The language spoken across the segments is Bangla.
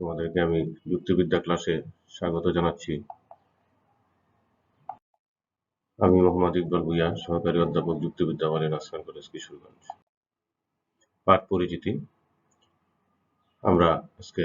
তোমাদেরকে আমি যুক্তিবিদ্যা ক্লাসে স্বাগত জানাচ্ছি। আমি মোহাম্মদ ইকবাল ভুইয়া, সহকারী অধ্যাপক যুক্তিবিদ্যা ওয়ালি নাসরান কলেজ কিশোরগঞ্জ। পাঠ পরিচিতি। আমরা আজকে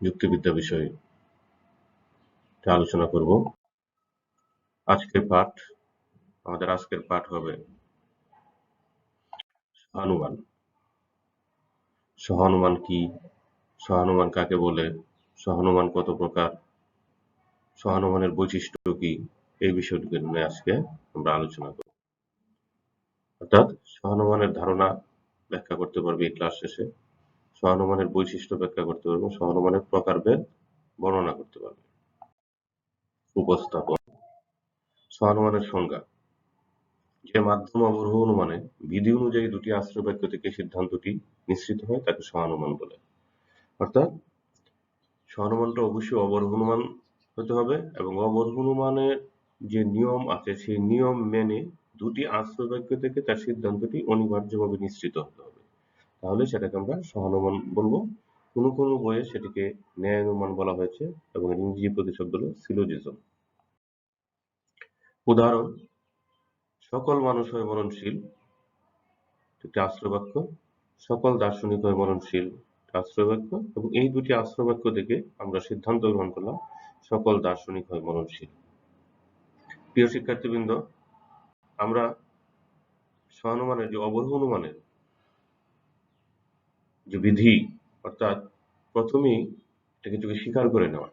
যুক্তিবিদ্যা বিষয়ে আলোচনা করব। আজকের পাঠ, আমাদের আজকের পাঠ হবে সহানুমান। সহানুমান কি? সহানুমান কাকে বলে? সহানুমান কত প্রকার? সহানুমানের বৈশিষ্ট্য কি? এই বিষয়টিকে নিয়ে আজকে আমরা আলোচনা করব। অর্থাৎ সহানুমানের ধারণা ব্যাখ্যা করতে পারবে এই ক্লাস শেষে। সহানুমানের বৈশিষ্ট্য ব্যাখ্যা করতে পারবে, সহানুমানের প্রকারভেদ বর্ণনা করতে পারবে। উপস্থাপন সহানুমানের সংজ্ঞা। যে মাধ্যম অবরোহ অনুমানে বিধি অনুযায়ী দুটি আশ্রয় বাক্য থেকে সিদ্ধান্তটি নিশ্চিত হয়, তাকে সহানুমান বলে। অর্থাৎ সহানুমানটা অবশ্যই অবরোহ হতে হবে এবং অবরোহ যে নিয়ম আছে, সেই নিয়ম মেনে দুটি আশ্রয় বাক্য থেকে তার সিদ্ধান্তটি অনিবার্যভাবে নিশ্চিত হতে হবে। তাহলে সেটাকে আমরা সহানুমান বলব। কোনো কোনো বইয়ে সেটিকে ন্যায় অনুমান বলা হয়েছে এবং ইংরেজি প্রতিশব্দ হল সিলোজিজম। উদাহরণ, সকল মানুষ হয় মরণশীল, একটি আশ্রয়বাক্য, সকল দার্শনিক হয় মরণশীল আশ্রয়বাক্য এবং এই দুটি আশ্রয়বাক্য থেকে আমরা সিদ্ধান্ত গ্রহণ করলাম, সকল দার্শনিক হয় মরণশীল প্রিয় শিক্ষার্থীবৃন্দ, আমরা সহানুমানের যে অবরোহ অনুমানের যে বিধি, অর্থাৎ প্রথমেই এটা কিছুকে স্বীকার করে নেওয়া।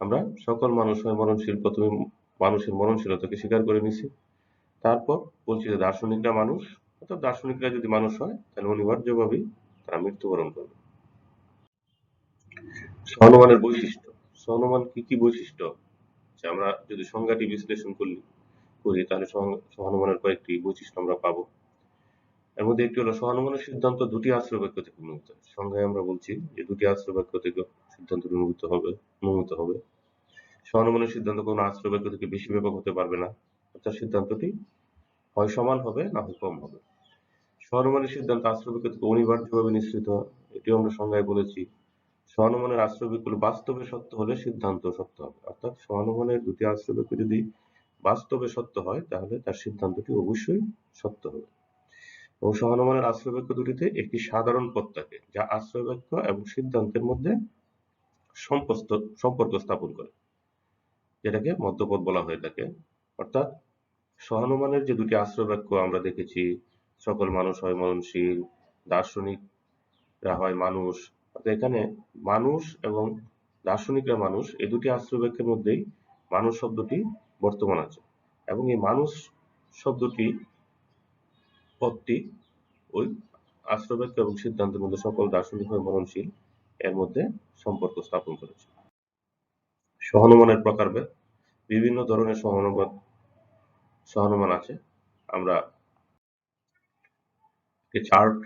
আমরা সকল মানুষ হয় মরণশীল প্রথমে মানুষের মরণশীলতাকে স্বীকার করে নিছি। তারপর বলছি যে দার্শনিকরা মানুষ, অর্থাৎ দার্শনিকরা যদি মানুষ হয়, তাহলে অনিবার্যভাবেই তারা মৃত্যুবরণ করবে। সহানুমানের বৈশিষ্ট্য। সহানুমান কি কি বৈশিষ্ট্য? আমরা যদি সংজ্ঞাটি বিশ্লেষণ করি করি, তাহলে সহানুমানের কয়েকটি বৈশিষ্ট্য আমরা পাবো। এর মধ্যে একটি হলো সহানুমানের সিদ্ধান্ত দুটি আশ্রয় বাক্য থেকে অনুমিত সংজ্ঞায় আমরা বলছি যে দুটি আশ্রয় বাক্য থেকে সিদ্ধান্ত অনুমিত হবে অনুমিত হবে। সহানুমানের সিদ্ধান্ত কোনো আশ্রয় বাক্য থেকে বেশি ব্যাপক হতে পারবে না, অর্থাৎ সিদ্ধান্তটি হয় সমান হবে না হয় কম হবে। সহানুমানের সিদ্ধান্ত আশ্রয় বাক্য থেকে অনিবার্যভাবে নিশ্চিত এটিও আমরা সংজ্ঞায় বলেছি। সহানুমানের আশ্রয় বাক্যগুলো বাস্তবে সত্য হলে সিদ্ধান্ত সত্য হবে। অর্থাৎ সহানুমানের দুটি আশ্রয় বাক্য যদি বাস্তবে সত্য হয়, তাহলে তার সিদ্ধান্তটি অবশ্যই সত্য হবে। এবং সহানুমানের আশ্রয় বাক্য দুটিতে একটি সাধারণ পদ থাকে, যা আশ্রয় বাক্য এবং সিদ্ধান্তের মধ্যে সম্পর্ক স্থাপন করে। যেটাকে মধ্যপদ বলা হয়ে থাকে। অর্থাৎ সহানুমানের যে দুটি আশ্রয় বাক্য আমরা দেখেছি, সকল মানুষ হয় মননশীল দার্শনিকরা হয় মানুষ অর্থাৎ এখানে মানুষ এবং দার্শনিকরা মানুষ, এই দুটি আশ্রয় বাক্যের মধ্যেই মানুষ শব্দটি বর্তমান আছে। এবং এই মানুষ শব্দটি পদটি ওই আশ্রয় বাক্য এবং সিদ্ধান্তের মধ্যে সকল দার্শনিক হয় মননশীল এর মধ্যে সম্পর্ক স্থাপন করেছে। সহানুমানের প্রকারভেদ, বিভিন্ন ধরনের সহানুবাদ, সহানুমান আছে। আমরা চার্ট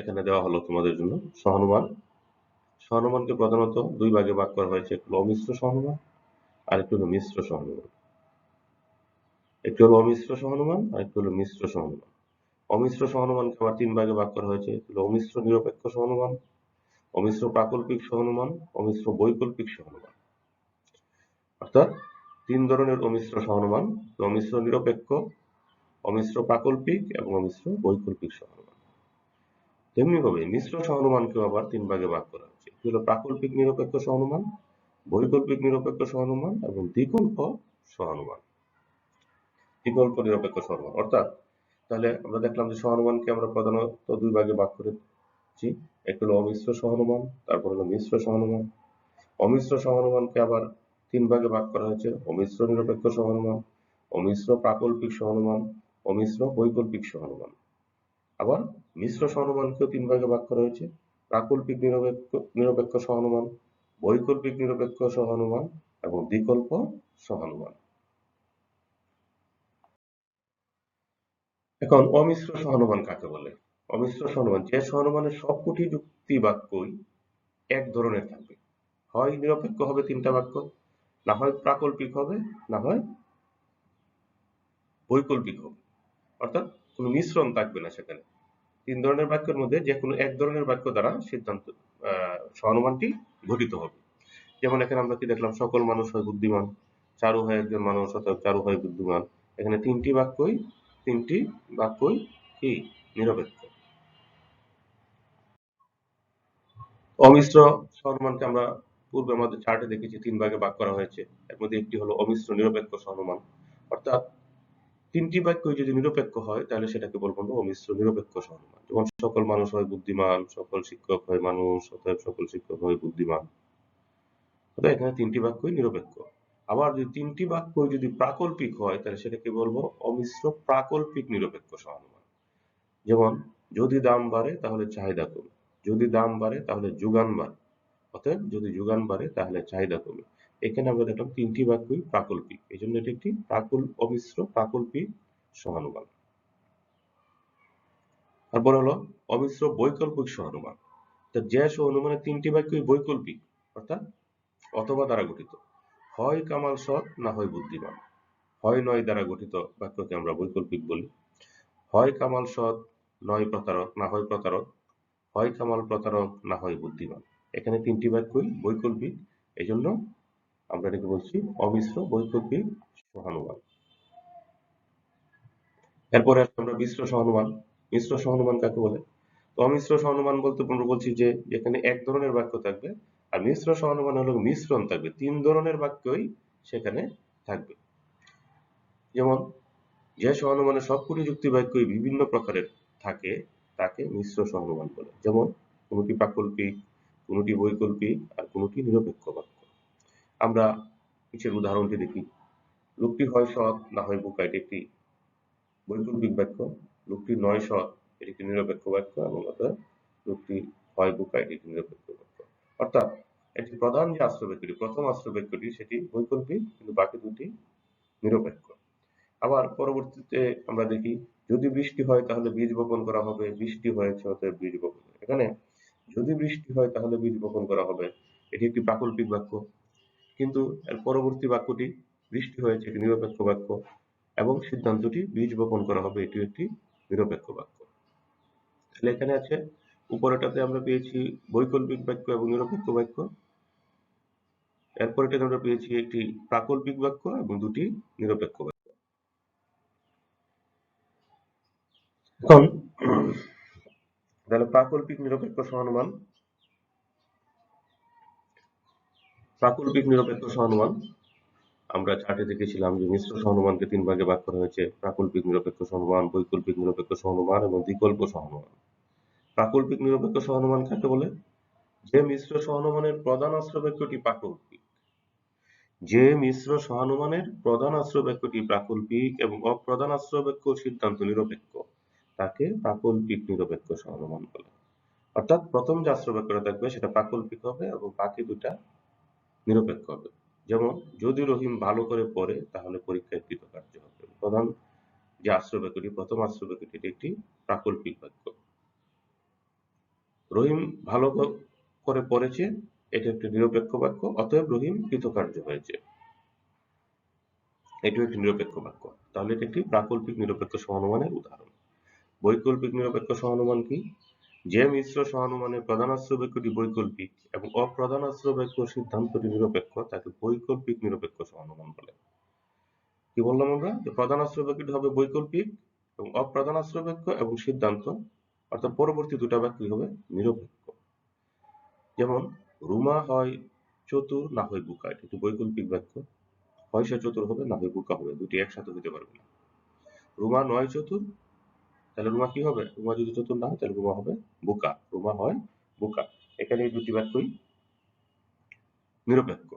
এখানে দেওয়া হলো তোমাদের জন্য, সহানুমান সহানুমানকে প্রধানত দুই ভাগে ভাগ করা হয়েছে, একটি অমিশ্র সহানুমান আর একটি হলো মিশ্র সহানুমান একটি হলো অমিশ্র সহানুমান আর একটি হলো মিশ্র সহানুমান অমিশ্র সহানুমানকে আবার তিন ভাগে ভাগ করা হয়েছে অমিশ্র নিরপেক্ষ সহানুমান অমিশ্র প্রাকল্পিক সহানুমান অমিশ্র বৈকল্পিক সহানুমান অর্থাৎ তিন ধরনের অমিশ্র সহানুমান অমিশ্র নিরপেক্ষ, অমিশ্র প্রাকল্পিক এবং অমিশ্র বৈকল্পিক সহানুমান তেমনিভাবে মিশ্র সহানুমানকেও আবার তিন ভাগে ভাগ করা একটি হলো প্রাকল্পিক নিরপেক্ষ সহানুমান, বৈকল্পিক নিরপেক্ষ সহানুমান এবং দ্বিকল্প সহানুমান। বিকল্প নিরপেক্ষ সহানুমান। অর্থাৎ, তাহলে আমরা দেখলাম যে সহানুমানকে আমরা প্রধানত দুই ভাগে ভাগ করেছি একটি হলো অমিশ্র সহানুমান, তারপর হলো মিশ্র সহানুমান। অমিশ্র সহানুমানকে আবার তিন ভাগে ভাগ করা হয়েছে। অমিশ্র নিরপেক্ষ সহানুমান, অমিশ্র প্রাকল্পিক সহানুমান, অমিশ্র বৈকল্পিক সহানুমান। আবার মিশ্র সহানুমানকেও তিন ভাগে ভাগ করা হয়েছে। প্রাকল্পিক নিরপেক্ষ নিরপেক্ষ সহানুমান, বৈকল্পিক নিরপেক্ষ সহানুমান এবং বিকল্প সহানুমান। এখন অমিশ্র সহানুমান কাকে বলে? অমিশ্র সহানুমান, যে সহানুমানের সবকটি যুক্তি বাক্যই এক ধরনের থাকবে। হয় নিরপেক্ষ হবে তিনটা বাক্য, না হয় প্রাকল্পিক হবে, না হয় বৈকল্পিক হবে। অর্থাৎ কোনো মিশ্রণ থাকবে না সেখানে। তিন ধরনের বাক্যের মধ্যে যে কোনো এক ধরনের বাক্য দ্বারা সিদ্ধান্ত সহানুমানটি গঠিত হবে। যেমন এখানে আমরা কি দেখলাম? সকল মানুষ হয় বুদ্ধিমান, চারু হয় একজন মানুষ অর্থাৎ চারু হয় বুদ্ধিমান। এখানে তিনটি বাক্যই তিনটি বাক্যই কি? নিরপেক্ষ। অমিশ্র সহনুমানকে আমরা পূর্বে আমাদের চার্টে দেখেছি, তিন ভাগে ভাগ করা হয়েছে। এর মধ্যে একটি হলো অমিশ্র, নিরপেক্ষ, সহনুমান। অর্থাৎ তিনটি বাক্যই যদি নিরপেক্ষ হয়, তাহলে সেটাকে বলব আমরা অমিশ্র নিরপেক্ষ সহনুমান। যেমন সকল মানুষ হয় বুদ্ধিমান, সকল শিক্ষক হয় মানুষ, অতএব সকল শিক্ষক হয় বুদ্ধিমান। অর্থাৎ এখানে তিনটি বাক্যই নিরপেক্ষ। আবার যদি তিনটি বাক্যই যদি প্রাকল্পিক হয়, তাহলে সেটাকে বলব অমিশ্র প্রাকল্পিক নিরপেক্ষ সহনুমান। যেমন, যদি দাম বাড়ে, তাহলে চাহিদা কমে। যদি দাম বাড়ে, তাহলে যোগান বাড়ে। অতএব যদি যোগান বাড়ে, তাহলে চাহিদা কমে। এখানে আমরা দেখলাম তিনটি বাক্যই প্রাকল্পিক। এই জন্য এটি একটি প্রাকল, অমিশ্র প্রাকল্পিক সহানুমান তারপর হলো অমিশ্র বৈকল্পিক সহানুমান তো যে সহানুমানের তিনটি বাক্যই বৈকল্পিক, অর্থাৎ অথবা দ্বারা গঠিত। হয় কামাল সৎ, না হয় বুদ্ধিমান। হয় নয় দ্বারা গঠিত বাক্যকে আমরা বৈকল্পিক বলি। হয় কামাল সৎ, নয় প্রতারক, না হয় প্রতারক। হয় কামাল প্রতারক, না হয় বুদ্ধিমান। এখানে তিনটি বাক্যই বৈকল্পিক এই জন্য আমরা এটাকে বলছি অমিশ্র বৈকল্পিক সহানুমান এরপরে আমরা মিশ্র সহানুমান মিশ্র সহানুমান কাকে বলে? তো অমিশ্র সহানুমান বলতে আমরা বলছি যে, এখানে এক ধরনের বাক্য থাকবে আর মিশ্র সহানুমান হলো মিশ্রণ থাকবে। তিন ধরনের বাক্যই সেখানে থাকবে। যেমন, যে সহানুমানের সবকটি যুক্তি বাক্যই বিভিন্ন প্রকারের থাকে, তাকে মিশ্র সহানুমান বলে। যেমন, কোনটি প্রাকল্পিক, কোনটি বৈকল্পিক আর কোনটি নিরপেক্ষ বাক্য। আমরা নিচের উদাহরণটি দেখি। লোকটি হয় সৎ, না হয় বোকা, এটি একটি বৈকল্পিক বাক্য। লোকটি নয় সৎ, এটি একটি নিরপেক্ষ বাক্য এবং অর্থাৎ লোকটি হয় বোকা, এটি একটি নিরপেক্ষ বাক্য। অর্থাৎ একটি প্রধান যে আশ্রয় বাক্যটি প্রথম আশ্রয় বাক্যটি সেটি বৈকল্পিক, কিন্তু বাকি দুটি নিরপেক্ষ। আবার পরবর্তীতে আমরা দেখি, যদি বৃষ্টি হয় তাহলে বীজ বপন করা হবে, বৃষ্টি হয়েছে অতএব বীজ বপন এখানে যদি বৃষ্টি হয় তাহলে বীজ বপন করা হবে, এটি একটি প্রাকল্পিক বাক্য। কিন্তু এর পরবর্তী বাক্যটি বৃষ্টি হয়েছে এটি নিরপেক্ষ বাক্য এবং সিদ্ধান্তটি বীজ বপন করা হবে। এটি একটি নিরপেক্ষ বাক্য। তাহলে এখানে আছে উপরেটাতে আমরা পেয়েছি বৈকল্পিক বাক্য এবং নিরপেক্ষ বাক্য। এরপরেটাতে আমরা পেয়েছি একটি প্রাকল্পিক বাক্য এবং দুটি নিরপেক্ষ বাক্য। এখন, তাহলে প্রাকল্পিক নিরপেক্ষ সহানুমান প্রাকল্পিক নিরপেক্ষ সহানুমান। আমরা চার্টে দেখেছিলাম যে মিশ্র সহানুমানকে তিন ভাগে ভাগ করা হয়েছে। প্রাকল্পিক নিরপেক্ষ সহানুমান, বৈকল্পিক নিরপেক্ষ সহানুমান এবং বিকল্প সহানুমান। প্রাকল্পিক নিরপেক্ষ সহানুমান কাকে বলে? যে মিশ্র সহানুমানের প্রধান আশ্রয় বাক্যটি প্রাকল্পিক। যে মিশ্র সহানুমানের প্রধান আশ্রয় বাক্যটি প্রাকল্পিক এবং অপ্রধান আশ্রয় বাক্য সিদ্ধান্ত নিরপেক্ষ, তাকে প্রাকল্পিক নিরপেক্ষ সহানুমান বলে। অর্থাৎ প্রথম যে আশ্রয় বাক্যটা থাকবে সেটা প্রাকল্পিক হবে এবং বাকি দুটা নিরপেক্ষ হবে। যেমন, যদি রহিম ভালো করে পড়ে, তাহলে পরীক্ষায় কৃতকার্য হবে। প্রধান যে আশ্রয় বাক্যটি, প্রথম আশ্রয় বাক্যটি, এটি একটি প্রাকল্পিক বাক্য। রহিম ভালো করে পড়েছে, এটি একটি নিরপেক্ষ বাক্য, অতএব রহিম কৃতকার্য হয়েছে। এটিও একটি নিরপেক্ষ বাক্য। তাহলে এটি একটি প্রাকল্পিক নিরপেক্ষ সহানুমানের উদাহরণ। বৈকল্পিক নিরপেক্ষ সহানুমান কি? যে মিশ্র সহানুমানের প্রধান আশ্রয় বাক্যটি বৈকল্পিক এবং অপ্রধান আশ্রয় বাক্য সিদ্ধান্তটি নিরপেক্ষ, তাকে বৈকল্পিক নিরপেক্ষ সহানুমান বলে। কি বললাম আমরা? যে প্রধান আশ্রয় বাক্যটি হবে বৈকল্পিক এবং অপ্রধান আশ্রয় বাক্য এবং সিদ্ধান্ত, অর্থাৎ পরবর্তী দুটা বাক্যই হবে? নিরপেক্ষ। যেমন, রুমা হয় চতুর, না হয় বোকা। এটি একটি বৈকল্পিক বাক্য। হয় সে চতুর হবে, না হয় বোকা হবে। দুটি একসাথে হতে পারবে না। রুমা নয় চতুর তাহলে রুমা কি হবে? রুমা যদি চতুর না হয়, তাহলে রুমা হবে বোকা। রুমা হয় বোকা। এখানে দুটি বাক্যই নিরপেক্ষ।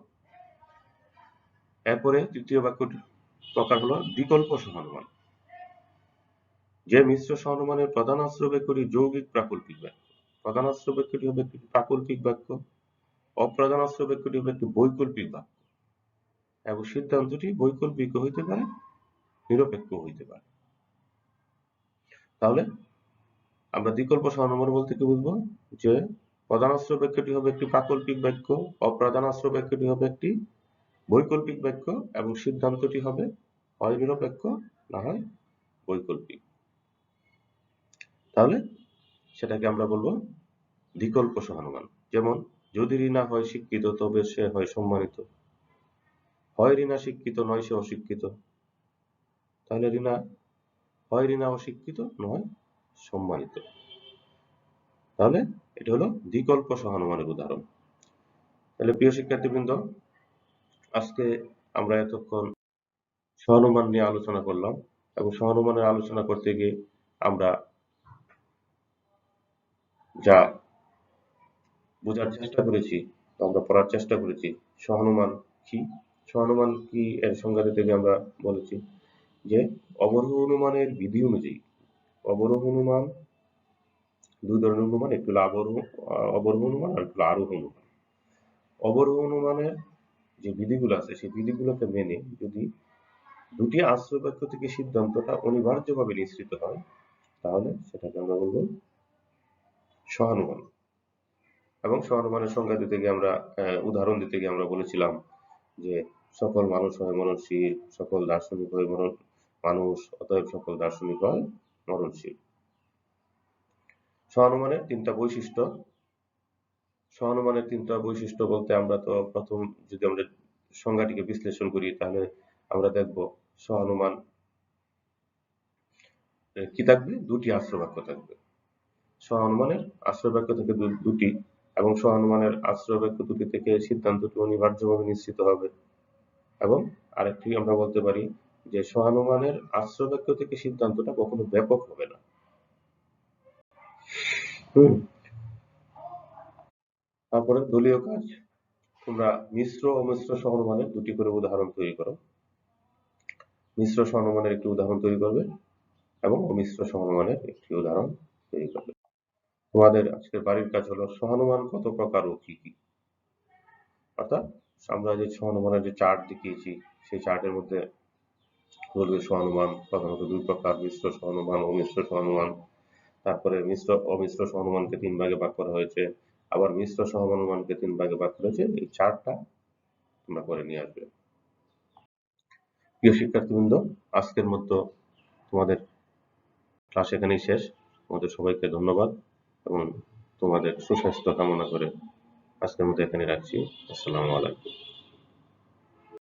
এরপরে তৃতীয় বাক্যটি প্রকার হলো বিকল্প সহানুমান যে মিশ্র সহানুমানের প্রধান আশ্রয় বাক্যটি যৌগিক প্রাকল্পিক বাক্য। প্রধান আশ্রয় বাক্যটি হবে একটি প্রাকল্পিক বাক্য। অপ্রধান আশ্রয় বাক্যটি হবে একটি বৈকল্পিক বাক্য। এবং সিদ্ধান্তটি বৈকল্পিক হইতে পারে, নিরপেক্ষ হইতে পারে। তাহলে আমরা বিকল্প সহানুমান বলতে কি বুঝব? যে প্রধান আশ্রয় বাক্যটি হবে একটি প্রাকল্পিক বাক্য অপ্রধান আশ্রয় বাক্যটি হবে একটি বৈকল্পিক বাক্য এবং সিদ্ধান্তটি হবে হয় নিরপেক্ষ না হয় বৈকল্পিক। তাহলে সেটাকে আমরা বলব বিকল্প সহানুমান। যেমন, যদি রিনা হয় শিক্ষিত, তবে সে হয় সম্মানিত। হয় রিনা শিক্ষিত, নয় সে অশিক্ষিত। তাহলে রিনা হয় রিনা অশিক্ষিত নয় সম্মানিত। তাহলে এটা হলো বিকল্প সহানুমানের উদাহরণ। তাহলে প্রিয় শিক্ষার্থীবৃন্দ, আজকে আমরা এতক্ষণ সহানুমান নিয়ে আলোচনা করলাম এবং সহানুমানের আলোচনা করতে গিয়ে আমরা যা বোঝার চেষ্টা করেছি আমরা পড়ার চেষ্টা করেছি, সহানুমান কি? সহানুমান কি এর সংজ্ঞা গিয়ে আমরা বলেছি যে অবরোহ অনুমানের বিধি অনুযায়ী, অবরোহ অনুমান, দুই ধরনের অনুমান, একটি হলো আবরোহ অবরোহ অনুমান আর একটি হলো আরোহ অনুমান। অবরোহ অনুমানের যে বিধিগুলো আছে, সেই বিধিগুলোকে মেনে যদি দুটি আশ্রয় বাক্য থেকে সিদ্ধান্তটা অনিবার্যভাবে নিঃসৃত হয়, তাহলে সেটাকে আমরা বলব সহানুমান এবং সহানুমানের সংজ্ঞা দিতে গিয়ে আমরা উদাহরণ দিতে গিয়ে আমরা বলেছিলাম যে সকল মানুষ হয় মরণশীল, সকল দার্শনিক হয় মরণ মানুষ, অতএব সকল দার্শনিক হয় মরণশীল। সহানুমানের তিনটা বৈশিষ্ট্য। সহানুমানের তিনটা বৈশিষ্ট্য বলতে আমরা তো প্রথম যদি আমরা সংজ্ঞাটিকে বিশ্লেষণ করি, তাহলে আমরা দেখব সহানুমান কি থাকবে? দুটি আশ্রয় বাক্য থাকবে। সহানুমানের আশ্রয় বাক্য থেকে দুটি এবং সহানুমানের আশ্রয় বাক্য দুটি থেকে সিদ্ধান্তটি অনিবার্যভাবে নিশ্চিত হবে। এবং আরেকটি আমরা বলতে পারি যে সহানুমানের আশ্রয় বাক্য থেকে সিদ্ধান্তটা কখনো ব্যাপক হবে না। তারপরে দলীয় কাজ। তোমরা মিশ্র ও মিশ্র সহানুমানের দুটি করে উদাহরণ তৈরি করো। মিশ্র সহানুমানের একটি উদাহরণ তৈরি করবে এবং অমিশ্র সহানুমানের একটি উদাহরণ তৈরি করবে। তোমাদের আজকের বাড়ির কাজ হলো সহানুমান কত প্রকার ও কি কি? অর্থাৎ আমরা যে সহানুমানের যে চার্ট দেখিয়েছি, সেই চার্টের মধ্যে বলবে সহানুমান প্রধানত দুই প্রকার, মিশ্র সহানুমান অমিশ্র সহানুমান। তারপরে মিশ্র অমিশ্র সহানুমানকে তিন ভাগে ভাগ করা হয়েছে। আবার মিশ্র সহানুমানকে তিন ভাগে ভাগ করা হয়েছে। এই চার্টটা তোমরা করে নিয়ে আসবে। প্রিয় শিক্ষার্থীবৃন্দ, আজকের মতো তোমাদের ক্লাস এখানেই শেষ। তোমাদের সবাইকে ধন্যবাদ এবং তোমাদের সুস্বাস্থ্য কামনা করে আজকের মতো এখানে রাখছি। আসসালামু আলাইকুম।